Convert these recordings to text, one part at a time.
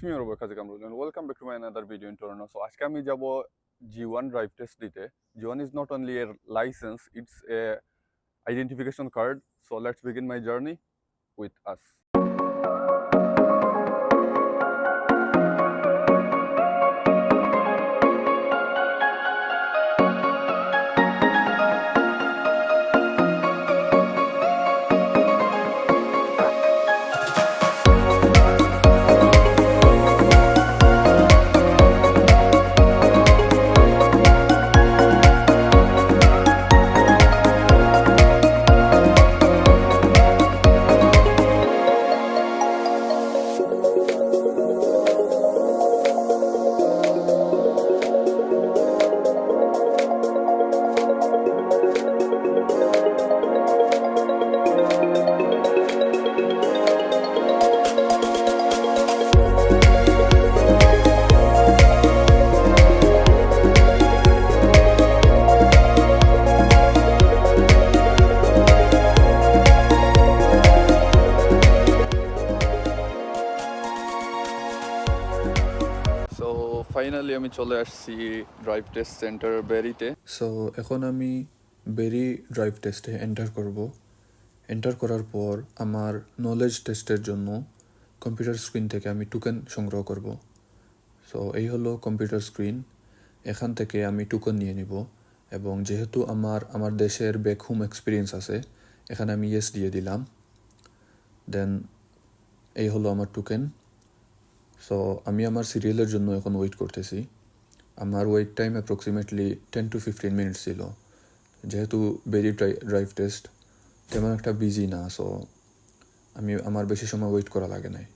It's me ওর কাজে Kamrul welcome back to my another video in Toronto so আজকে আমি যাব জি ওয়ান ড্রাইভ টেস্ট দিতে। G one is not only a licence it's a identification card so let's begin my journey with us so finally আমি চলে আসছি drive test centre বেরিতে so এখন আমি বেরি ড্রাইভ টেস্টে এন্টার করব। Enter করার পর আমার নলেজ টেস্টের জন্য কম্পিউটার স্ক্রিন থেকে আমি টোকেন সংগ্রহ করব। সো এই হলো কম্পিউটার স্ক্রিন এখান থেকে আমি টোকেন নিয়ে নিব এবং যেহেতু আমার আমার দেশের ব্যাক হোম এক্সপিরিয়েন্স আছে, এখানে আমি ইয়েস দিয়ে দিলাম। দেন এই হলো আমার টোকেন সো আমি আমার সিরিয়ালের জন্য এখন ওয়েট করতেছি। আমার wait time approximately ten to fifteen minutes ছিল। যেহেতু বেরি ড্রাইভ টেস্ট তেমন একটা বিজি না সো আমি আমার বেশি সময় ওয়েট করা লাগে নাই।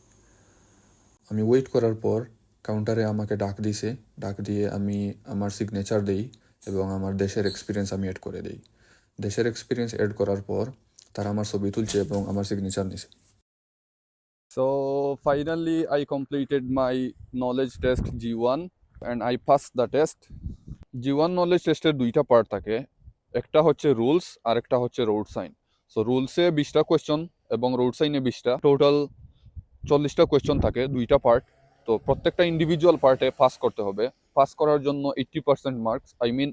আমি ওয়েট করার পর কাউন্টারে আমাকে ডাক দিছে। ডাক দিয়ে আমি আমার সিগনেচার দেই এবং আমার দেশের এক্সপিরিয়েন্স আমি অ্যাড করে দিই। দেশের এক্সপিরিয়েন্স অ্যাড করার পর তারা আমার ছবি তুলছে এবং আমার সিগনেচার নিছে। So finally, I completed my knowledge test G1 and I passed the test. G1 knowledge টেস্টের দুইটা পার্ট থাকে। একটা হচ্ছে রুলস আর একটা হচ্ছে রোড সাইন সো রুলসে বিশটা কোয়েশ্চন এবং রোড সাইনে বিশটা। টোটাল চল্লিশটা কোয়েশ্চন থাকে দুইটা পার্ট তো প্রত্যেকটা ইন্ডিভিজুয়াল পার্টে পাস করতে হবে। পাস করার জন্য eighty percent marks I mean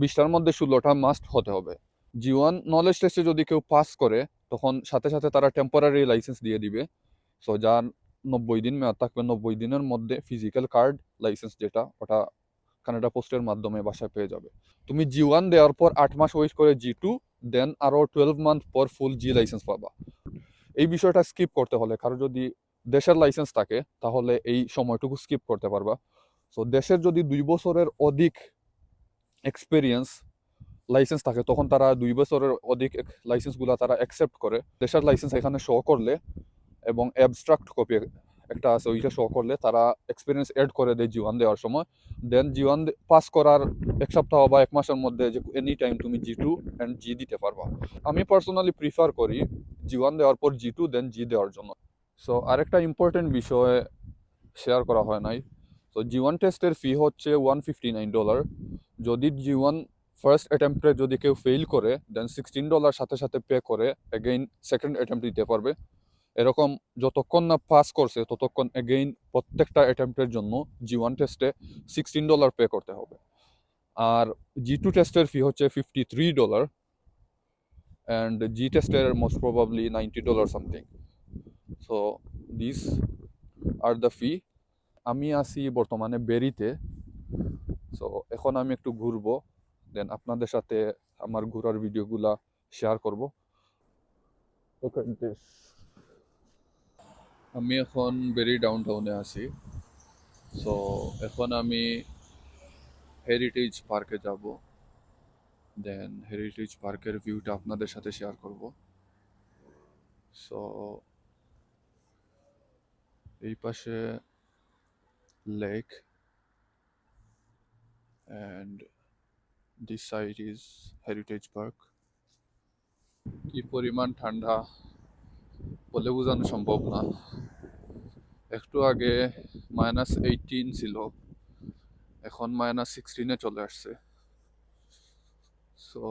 বিশটার মধ্যে ষোলোটা মাস্ট হতে হবে। জি ওয়ান নলেজ টেস্টে যদি কেউ পাস করে তখন সাথে সাথে তারা টেম্পোরারি লাইসেন্স দিয়ে দিবে। সো যার নব্বই দিন মেয়াদ থাকবে, নব্বই দিনের মধ্যে ফিজিক্যাল কার্ড লাইসেন্স যেটা, ওটা কানাডা পোস্টের মাধ্যমে বাসায় পেয়ে যাবে। তুমি জি ওয়ান দেওয়ার পর আট মাস ওয়েট করে জি টু দেন আরও টুয়েলভ মান্থ পর ফুল জি লাইসেন্স পাবা। এই বিষয়টা স্কিপ করতে হলে, কারও যদি দেশের লাইসেন্স থাকে, তাহলে এই সময়টুকু স্কিপ করতে পারবা। সো দেশের যদি দুই বছরের অধিক এক্সপিরিয়েন্স লাইসেন্স থাকে, তখন তারা দুই বছরের অধিক লাইসেন্সগুলো তারা অ্যাকসেপ্ট করে। দেশের লাইসেন্স এখানে শো করলে এবং অ্যাবস্ট্রাক্ট কপি একটা আছে, ওইটা শো করলে তারা এক্সপিরিয়েন্স এড করে দেয় জীবন দেওয়ার সময়। দেন জীবন পাস করার এক সপ্তাহ বা এক মাসের মধ্যে যে এনি টাইম তুমি জি টু অ্যান্ড জি দিতে পারবা। আমি পার্সোনালি প্রিফার করি জীবন দেওয়ার পর জি টু দেন জি দেওয়ার জন্য। সো আরেকটা ইম্পর্টেন্ট বিষয় শেয়ার করা হয় নাই। তো জি ওয়ান টেস্টের ফি হচ্ছে ওয়ান ফিফটি নাইন ডলার যদি জি ওয়ান ফার্স্ট অ্যাটেম্পটে যদি কেউ ফেল করে দেন সিক্সটিন ডলার সাথে সাথে পে করে এগেইন সেকেন্ড অ্যাটেম্প দিতে পারবে। এরকম যতক্ষণ না পাস করছে, ততক্ষণ এগেইন প্রত্যেকটা অ্যাটেম্পটের জন্য জি ওয়ান টেস্টে সিক্সটিন ডলার পে করতে হবে। আর জি টু টেস্টের ফি হচ্ছে fifty three dollar and G টেস্টের most probably ninety dollar something so this are the fee আমি আছি বর্তমানে বেরিতে। সো এখন আমি একটু ঘুরবো দেন আপনাদের সাথে আমার ঘোরার ভিডিওগুলা শেয়ার করব। Look at. আমি এখন বেরি ডাউন টাউনে আছি। সো এখন আমি হেরিটেজ পার্কে যাব। দেন হেরিটেজ পার্কের ভিউটা আপনাদের সাথে শেয়ার করব। সো এই পাশে lake and this side is heritage park কি পরিমাণ ঠান্ডা। বলে বোঝানো সম্ভব না। একটু আগে মাইনাস এইটিন ছিল। এখন মাইনাস সিক্সটিনে চলে আসছে। So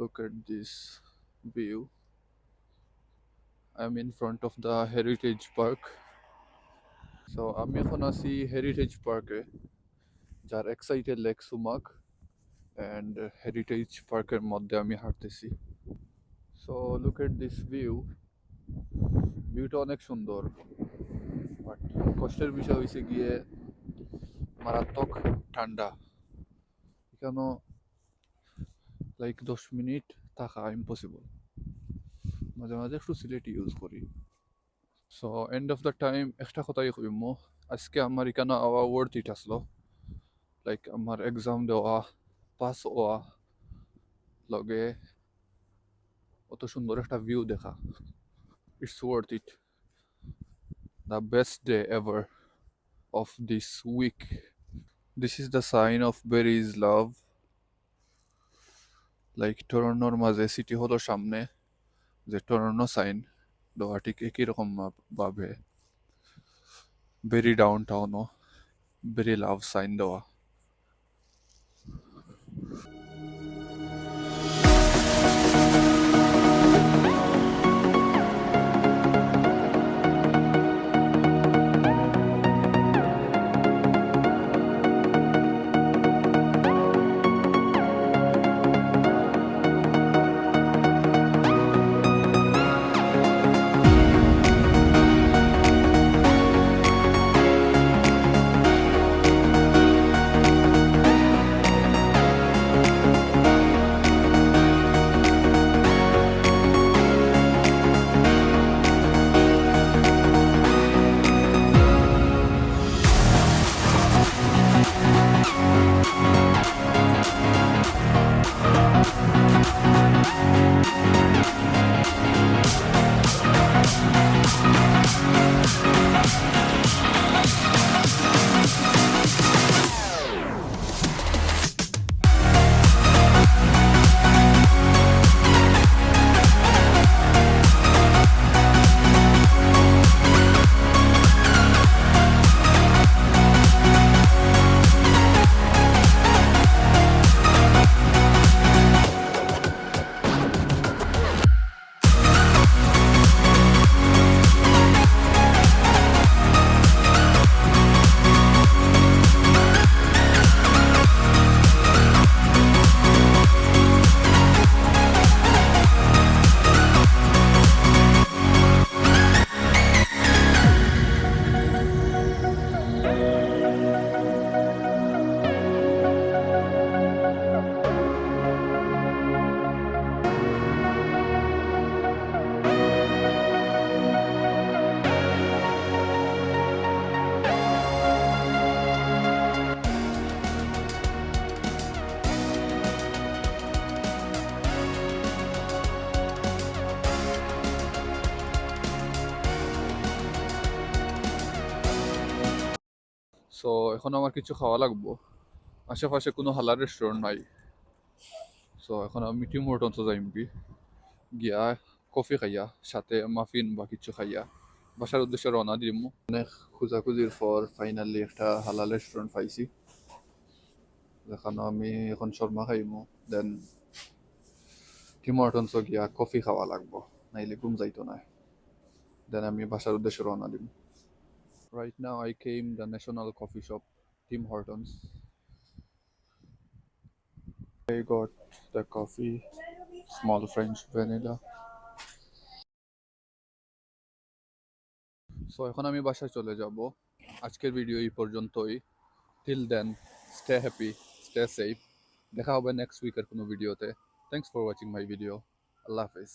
look at this view i'm in front of the heritage park so আমি এখন আছি হেরিটেজ পার্কে যার এক সাইডে লেক সুমাক অ্যান্ড হেরিটেজ পার্কের মধ্যে আমি হাঁটতেছি। So look at this view ভিউটা অনেক সুন্দর বাট কষ্টের বিষয় হয়েছে গিয়ে মারাত্মক ঠান্ডা। এখানেও লাইক দশ মিনিট থাকা ইম্পসিবল মাঝে মাঝে একটু সিলেট ইউজ করি। So end of the time একটা কথাই কইম, আজকে আমার এখানে আওয়া ওয়ার্ড ইট আসলো। লাইক আমার এক্সাম দেওয়া পাস হওয়া লগে অত সুন্দর একটা ভিউ দেখা। It's worth it the best day ever of this week. This is the sign of Berry's love like টরন্টোর মাঝে সিটি হলোর সামনে, যে টরন্টো সাইন দেওয়া ঠিক একই রকম ভাবে। বেরি ডাউন টাউনও বেরি লাভ সাইন দেওয়া সো এখন আমার কিছু খাওয়া লাগবো। আশেপাশে কোনো হালার রেস্টুরেন্ট নাই। সো এখন আমি টিম হোর্টনসও যাইম কি? গিয়া কফি খাইয়া, সাথে মাফিন বা কিছু খাইয়া, বাসার উদ্দেশ্যে রওনা দিম। অনেক খোঁজাখুঁজির পর ফাইনালি একটা হালাল রেস্টুরেন্ট পাইছি। যেখানে আমি এখন শর্মা খাইমু। দেন টিম হোর্টনসও গিয়া কফি খাওয়া লাগবো। নাইলে ঘুম যাইতো না। দেন আমি বাসার উদ্দেশ্যে রওনা দিম। Right now, I came the national coffee shop, Tim Hortons. I got the coffee, small French vanilla. So এখন আমি বাসায় চলে যাব। আজকের ভিডিও এই পর্যন্তই। Till then stay happy stay safe দেখা হবে নেক্সট উইকের কোনো ভিডিওতে thanks for watching my video Allah Hafiz.